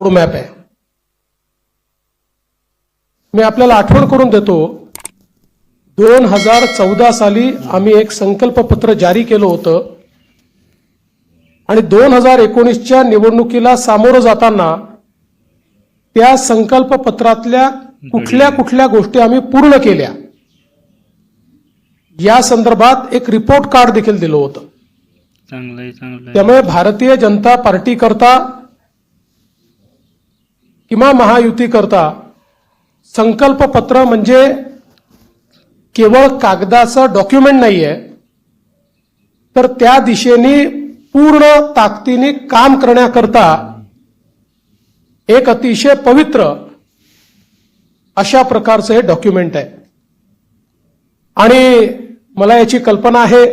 Road map आहे. मी आपल्याला आठवण करून देतो दोन हजार चौदा साली आम्ही एक संकल्पपत्र जारी केलं होतं. आणि दोन हजार एकोणीसच्या निवडणुकीला सामोरं जाताना त्या संकल्पपत्रातल्या कुठल्या कुठल्या गोष्टी आम्ही पूर्ण केल्या. या संदर्भात एक रिपोर्ट कार्ड देखील दिलं होतं. त्यामुळे भारतीय जनता पार्टी करता किंवा महायुती करता संकल्प पत्र म्हणजे केवळ कागदाचं डॉक्युमेंट नाहीये तर त्या दिशेने पूर्ण ताकदीने काम करण्याकरता एक अतिशय पवित्र अशा प्रकारचं हे डॉक्युमेंट आहे आणि मला याची कल्पना आहे.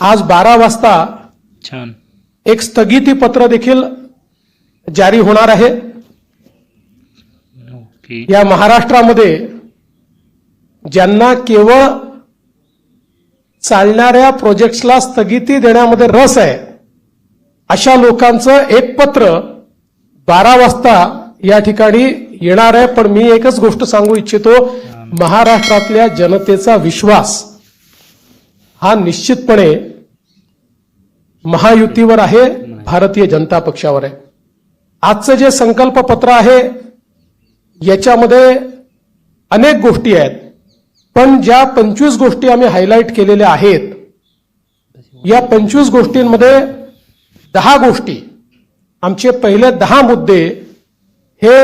आज बारा वाजता छान एक स्थगिती पत्र देखील जारी होणार आहे. या महाराष्ट्रामध्ये ज्यांना केवळ चालणाऱ्या प्रोजेक्ट्सला स्थगिती देण्यामध्ये रस आहे अशा लोकांचं एक पत्र बारा वाजता या ठिकाणी येणार आहे. पण मी एकच गोष्ट सांगू इच्छितो महाराष्ट्रातल्या जनतेचा विश्वास हा निश्चितपणे महायुतीवर आहे भारतीय जनता पक्षावर आहे. आजचं जे संकल्प पत्र आहे याच्यामध्ये अनेक गोष्टी आहेत. पण ज्या पंचवीस गोष्टी आम्ही हायलाईट केलेल्या आहेत या पंचवीस गोष्टींमध्ये दहा गोष्टी आमचे पहिले दहा मुद्दे हे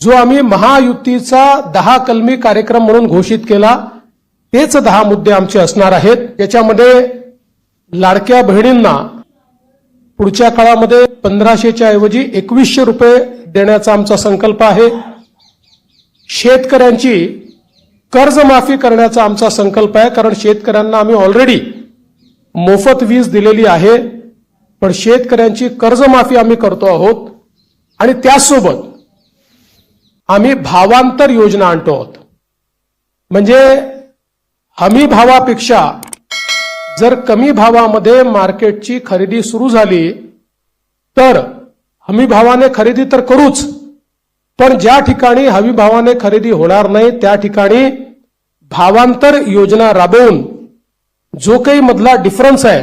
जो आम्ही महायुतीचा दहा कलमी कार्यक्रम म्हणून घोषित केला तेच दहा मुद्दे आमचे असणार आहेत. त्याच्यामध्ये लाडक्या बहिणींना पुढच्या काळामध्ये पंधराशेच्या ऐवजी एकवीसशे रुपये देण्याचा आमचा संकल्प आहे. शेतकऱ्यांची कर्जमाफी करण्याचा आमचा संकल्प आहे कारण शेतकऱ्यांना आम्ही ऑलरेडी मोफत वीज दिलेली आहे. पण शेतकऱ्यांची कर्जमाफी आम्ही करतो आहोत आणि त्याचसोबत आम्ही भावांतर योजना आणतो आहोत. म्हणजे हमी भावापेक्षा जर कमी भावामध्ये मार्केटची खरेदी सुरू झाली तर हमी भावाने खरेदी तर करूच पण ज्या ठिकाणी हमी भावाने खरेदी होणार नाही त्या ठिकाणी भावांतर योजना राबवून जो काही मधला डिफरन्स आहे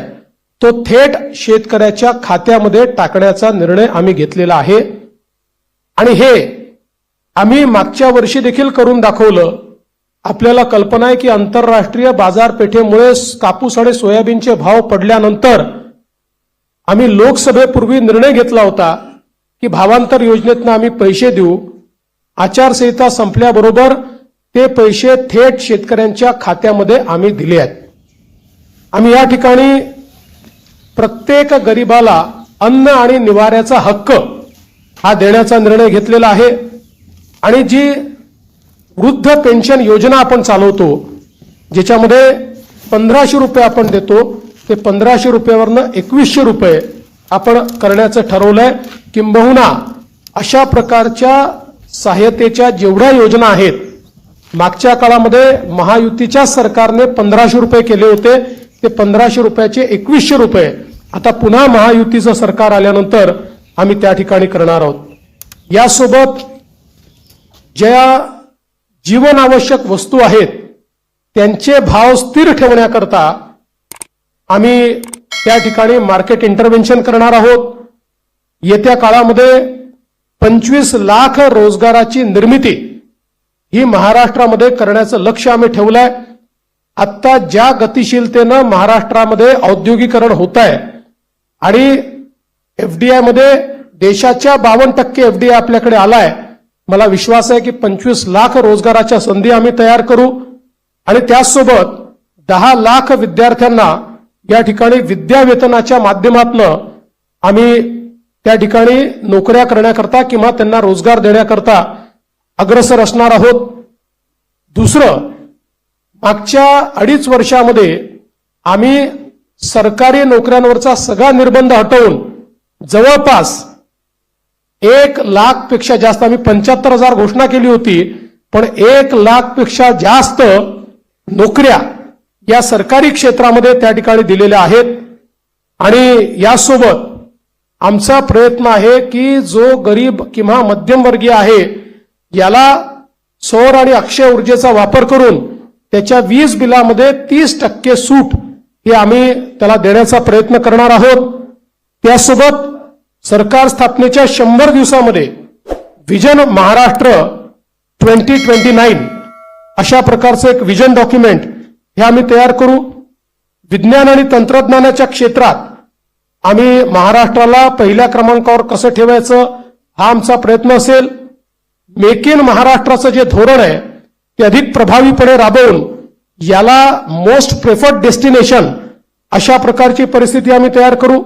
तो थेट शेतकऱ्याच्या खात्यामध्ये टाकण्याचा निर्णय आम्ही घेतलेला आहे. आणि हे आम्ही मागच्या वर्षी देखील करून दाखवलं. आपल्याला कल्पना आहे की आंतरराष्ट्रीय बाजारपेठेमुळे कापूस आणि सोयाबीनचे भाव पडल्यानंतर आम्ही लोकसभेपूर्वी निर्णय घेतला होता की भावांतर योजनेतनं आम्ही पैसे देऊ. आचारसंहिता संपल्याबरोबर ते पैसे थेट शेतकऱ्यांच्या खात्यामध्ये आम्ही दिले आहेत. आम्ही या ठिकाणी प्रत्येक गरिबाला अन्न आणि निवाऱ्याचा हक्क हा देण्याचा निर्णय घेतलेला आहे. आणि जी वृद्ध पेन्शन योजना आपण चालवतो ज्याच्यामध्ये पंधराशे रुपये आपण देतो ते पंधराशे रुपयावरनं एकवीसशे रुपये आपण करण्याचं ठरवलंय. किंबहुना अशा प्रकारच्या सहाय्यतेच्या जेवढ्या योजना आहेत मागच्या काळामध्ये महायुतीच्या सरकारने पंधराशे रुपये केले होते ते पंधराशे रुपयाचे एकवीसशे रुपये. आता पुन्हा महायुतीचं सरकार आल्यानंतर आम्ही त्या ठिकाणी करणार आहोत. यासोबत ज्या जीवनावश्यक वस्तू आहेत त्यांचे भाव स्थिर ठेवण्याकरता आम्ही त्या ठिकाणी मार्केट इंटरव्हेन्शन करणार आहोत. येत्या काळामध्ये पंचवीस लाख रोजगाराची निर्मिती ही महाराष्ट्रामध्ये करण्याचं लक्ष आम्ही ठेवलंय. आत्ता ज्या गतिशीलतेनं महाराष्ट्रामध्ये औद्योगिकरण होत आहे आणि एफडीआयमध्ये देशाच्या बावन्न टक्के एफडीआय आपल्याकडे आलाय मला विश्वास आहे की पंचवीस लाख रोजगाराच्या संधी आम्ही तयार करू आणि त्याचसोबत दहा लाख विद्यार्थ्यांना या ठिकाणी विद्यावेतनाच्या माध्यमातून आम्ही त्या ठिकाणी नोकऱ्या करण्याकरता किंवा त्यांना रोजगार देण्याकरता अग्रसर असणार आहोत. दुसरं मागच्या अडीच वर्षामध्ये आम्ही सरकारी नोकऱ्यांवरचा सगळा निर्बंध हटवून जवळपास एक लाखपेक्षा जास्त आम्ही पंच्याहत्तर हजार घोषणा केली होती पण एक लाखपेक्षा जास्त नोकऱ्या या सरकारी क्षेत्रामध्ये त्या ठिकाणी दिलेल्या आहेत. आणि यासोबत आमचा प्रयत्न आहे की जो गरीब किंवा मध्यमवर्गीय आहे याला सौर आणि अक्षय ऊर्जेचा वापर करून त्याच्या वीज बिलामध्ये तीस टक्के सूट ही आम्ही त्याला देण्याचा प्रयत्न करणार आहोत. त्यासोबत सरकार स्थापनेच्या शंभर दिवसामध्ये vision Maharashtra twenty twenty nine अशा प्रकारचं एक विजन डॉक्युमेंट हे आम्ही तयार करू. विज्ञान आणि तंत्रज्ञानाच्या क्षेत्रात आम्ही महाराष्ट्राला पहिल्या क्रमांकावर कसं ठेवायचं हा आमचा प्रयत्न असेल. मेक इन महाराष्ट्राचं जे धोरण आहे ते अधिक प्रभावीपणे राबवून याला मोस्ट प्रेफर्ड डेस्टिनेशन अशा प्रकारची परिस्थिती आम्ही तयार करू.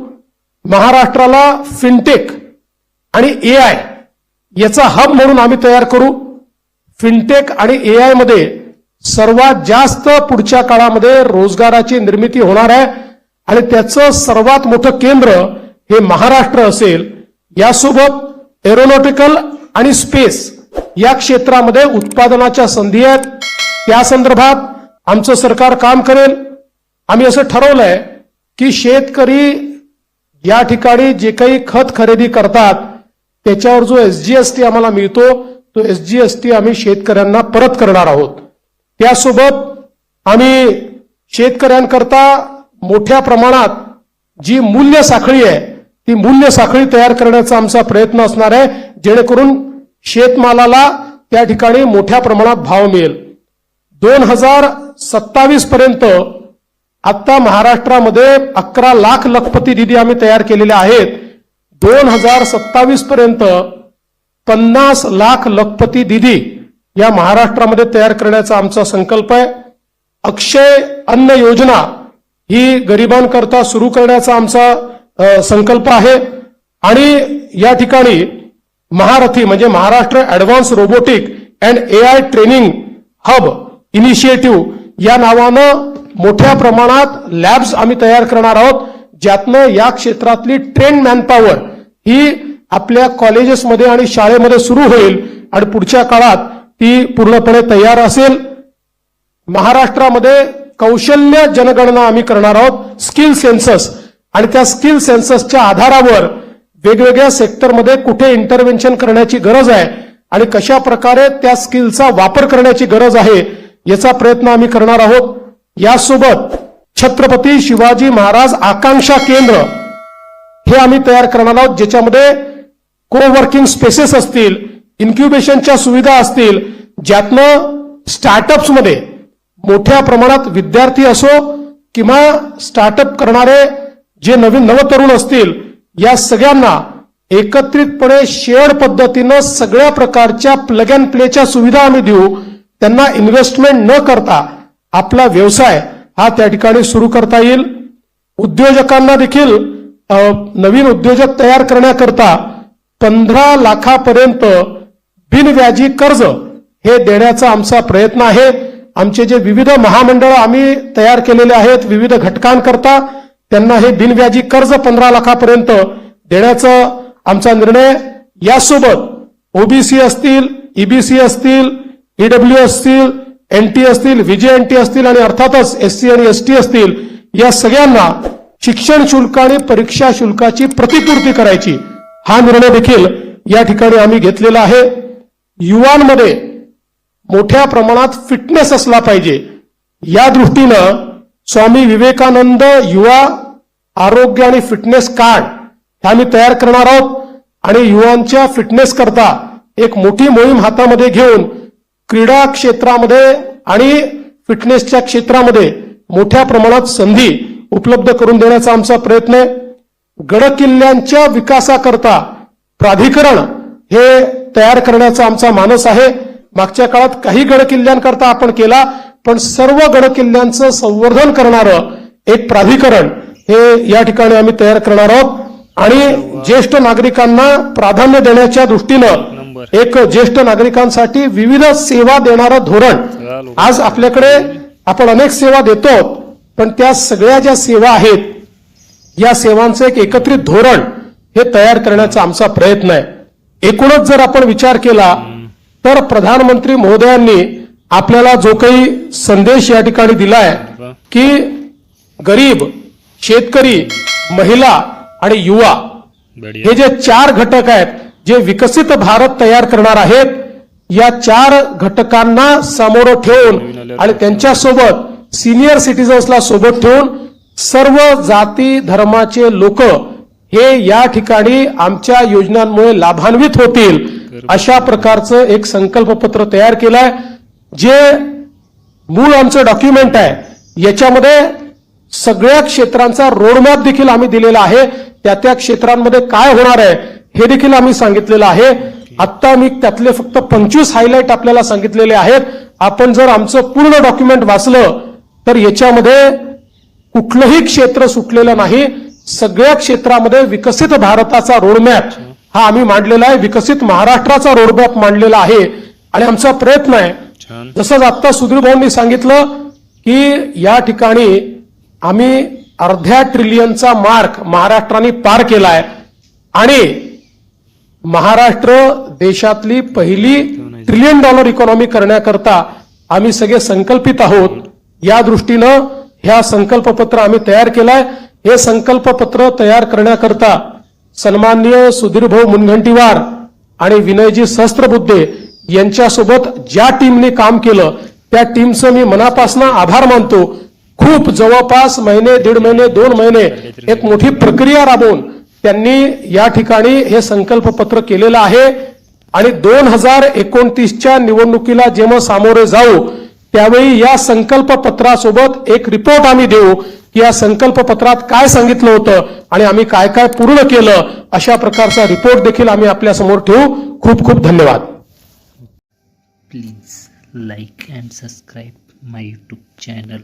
महाराष्ट्राला फिनटेक आणि ए आय याचा हब म्हणून आम्ही तयार करू. फिनटेक आणि ए आयमध्ये सर्वात जास्त पुढच्या काळामध्ये रोजगाराची निर्मिती होणार आहे आणि त्याचं सर्वात मोठं केंद्र हे महाराष्ट्र असेल. यासोबत एरोनॉटिकल आणि स्पेस या क्षेत्रामध्ये उत्पादनाच्या संधी आहेत. त्या संदर्भात आमचं सरकार काम करेल. आम्ही असं ठरवलंय की शेतकरी या ठिकाणी जे काही खत खरेदी करतात त्याच्यावर जो एसजीएसटी आम्हाला मिळतो तो एसजीएसटी आम्ही शेतकऱ्यांना परत करणार आहोत. त्यासोबत आम्ही शेतकऱ्यांकरता मोठ्या प्रमाणात जी मूल्य साखळी आहे ती मूल्य साखळी तयार करण्याचा आमचा प्रयत्न असणार आहे जेणेकरून शेतमालाला त्या ठिकाणी मोठ्या प्रमाणात भाव मिळेल. दोन हजार सत्तावीस पर्यंत आत्ता महाराष्ट्रामध्ये अकरा लाख लखपती निधी आम्ही तयार केलेल्या आहेत. दोन हजार सत्तावीस पर्यंत पन्नास लाख लखपती दिदी या महाराष्ट्रामध्ये तयार करण्याचा आमचा संकल्प आहे. अक्षय अन्न योजना ही गरिबांकरता सुरू करण्याचा आमचा संकल्प आहे. आणि या ठिकाणी महारथी म्हणजे Maharashtra advance robotic and A I training hub initiative या नावानं मोठ्या प्रमाणात लॅब्स आम्ही तयार करणार आहोत ज्यातनं या क्षेत्रातली ट्रेन मॅनपॉवर ही आपल्या कॉलेजेसमध्ये आणि शाळेमध्ये सुरू होईल आणि पुढच्या काळात ती पूर्णपणे तयार असेल. महाराष्ट्रामध्ये कौशल्य जनगणना आम्ही करणार आहोत स्किल सेन्सस आणि त्या स्किल सेन्ससच्या आधारावर वेगवेगळ्या सेक्टरमध्ये कुठे इंटरव्हेन्शन करण्याची गरज आहे आणि कशा प्रकारे त्या स्किलचा वापर करण्याची गरज आहे याचा प्रयत्न आम्ही करणार आहोत. यासोबत छत्रपती शिवाजी महाराज आकांक्षा केंद्र हे आम्ही तयार करणार आहोत ज्याच्यामध्ये को वर्किंग स्पेसेस असतील इन्क्युबेशनच्या सुविधा असतील ज्यातनं स्टार्टअप्समध्ये मोठ्या प्रमाणात विद्यार्थी असो किंवा स्टार्टअप करणारे जे नवीन नवतरुण असतील या सगळ्यांना एकत्रितपणे शेअर पद्धतीनं सगळ्या प्रकारच्या प्लग अँड प्लेच्या सुविधा आम्ही देऊ. त्यांना इन्व्हेस्टमेंट न करता आपला व्यवसाय हा त्या ठिकाणी सुरू करता येईल. उद्योजकांना देखील नवीन उद्योजक तयार करण्याकरता पंधरा लाखापर्यंत बिनव्याजी कर्ज हे देण्याचा आमचा प्रयत्न आहे. आमचे जे विविध महामंडळ आम्ही तयार केलेले आहेत विविध घटकांकरता त्यांना हे बिनव्याजी कर्ज पंधरा लाखापर्यंत देण्याचा आमचा निर्णय. यासोबत ओबीसी असतील ईबीसी असतील ईडब्ल्यू असतील एनटी असतील विजय एनटी असतील आणि अर्थातच एससी आणि एसटी असतील या सगळ्यांना शिक्षण शुल्क आणि परीक्षा शुल्काची प्रतिपूर्ती करायची. हा निर्णय देखील या ठिकाणी आम्ही घेतलेला आहे. युवांमध्ये मोठ्या प्रमाणात फिटनेस असला पाहिजे. या दृष्टीनं स्वामी विवेकानंद युवा आरोग्य आणि फिटनेस कार्ड हे आम्ही तयार करणार आहोत. आणि युवांच्या फिटनेस करता एक मोठी मोहीम हातामध्ये घेऊन क्रीडा क्षेत्रामध्ये आणि फिटनेसच्या क्षेत्रामध्ये मोठ्या प्रमाणात संधी उपलब्ध करून देण्याचा आमचा प्रयत्न आहे. गडकिल्ल्यांच्या विकासाकरता प्राधिकरण हे तयार करण्याचा आमचा मानस आहे. मागच्या काळात काही गडकिल्ल्यांकरता आपण केला पण सर्व गडकिल्ल्यांचं संवर्धन करणारं एक प्राधिकरण हे या ठिकाणी आम्ही तयार करणार आहोत. आणि ज्येष्ठ नागरिकांना प्राधान्य देण्याच्या दृष्टीनं एक ज्येष्ठ नागरिकांसाठी विविध सेवा देणारं धोरण. आज आपल्याकडे आपण अनेक सेवा देतो पण त्या सगळ्या ज्या सेवा आहेत या सेवांचं एक एकत्रित धोरण हे तयार करण्याचा आमचा प्रयत्न आहे. एकूणच जर आपण विचार केला तर प्रधानमंत्री महोदयांनी आपल्याला जो काही संदेश या ठिकाणी दिलाय की गरीब शेतकरी महिला आणि युवा हे जे चार घटक आहेत जे विकसित भारत तयार करणार आहेत या चार घटकांना समोर ठेवून आणि त्यांच्यासोबत सिनियर सिटीजन्सला सोबत ठेवून सर्व जाती धर्माचे लोक हे या ठिकाणी आमच्या योजनांमुळे लाभान्वित होतील अशा प्रकारचं एक संकल्पपत्र तयार केलंय जे मूळ आमचं डॉक्युमेंट आहे. याच्यामध्ये सगळ्या क्षेत्रांचा रोडमॅप देखील आम्ही दिलेला आहे. त्या त्या क्षेत्रांमध्ये काय होणार आहे हे देखील आम्ही सांगितलेलं आहे. आत्ता मी त्यातले फक्त पंचवीस हायलाईट आपल्याला सांगितलेले आहेत. आपण जर आमचं पूर्ण डॉक्युमेंट वाचलं तर याच्यामध्ये कुठलंही क्षेत्र सुटलेलं नाही. सगळ्या क्षेत्रामध्ये विकसित भारताचा रोडमॅप हा आम्ही मांडलेला आहे. विकसित महाराष्ट्राचा रोडमॅप मांडलेला आहे. आणि आमचा प्रयत्न आहे. छान. जसंच आता सुधीर भाऊंनी सांगितलं की या ठिकाणी आम्ही अर्ध्या ट्रिलियनचा मार्क महाराष्ट्राने पार केलाय. आणि महाराष्ट्र देशातली पहिली ट्रिलियन डॉलर इकॉनॉमी करण्याकरता आम्ही सगळे संकल्पित आहोत. या दृष्टीनं ह्या संकल्पपत्र आम्ही तयार केलंय. हे संकल्पपत्र तयार करण्याकरता सन्माननीय सुधीरभाऊ मुनगंटीवार आणि विनयजी सहस्त्रबुद्धे यांच्यासोबत ज्या टीमने काम केलं त्या टीमचं मी मनापासून आभार मानतो. खूप जवळपास महिने दीड महिने दोन महिने एक मोठी प्रक्रिया राबवून त्यांनी या ठिकाणी हे संकल्पपत्र केलेलं आहे. आणि दोन हजार एकोणतीसच्या निवडणुकीला जेव्हा सामोरे जाऊ त्यावेळी या संकल्पपत्रासोबत एक रिपोर्ट आम्ही देऊ की या संकल्पपत्रात काय सांगितलं होतं आणि आम्ही काय काय पूर्ण केलं अशा प्रकारचा रिपोर्ट देखील आम्ही आपल्यासमोर ठेवू. खूप खूप धन्यवाद. Please like and subscribe my YouTube channel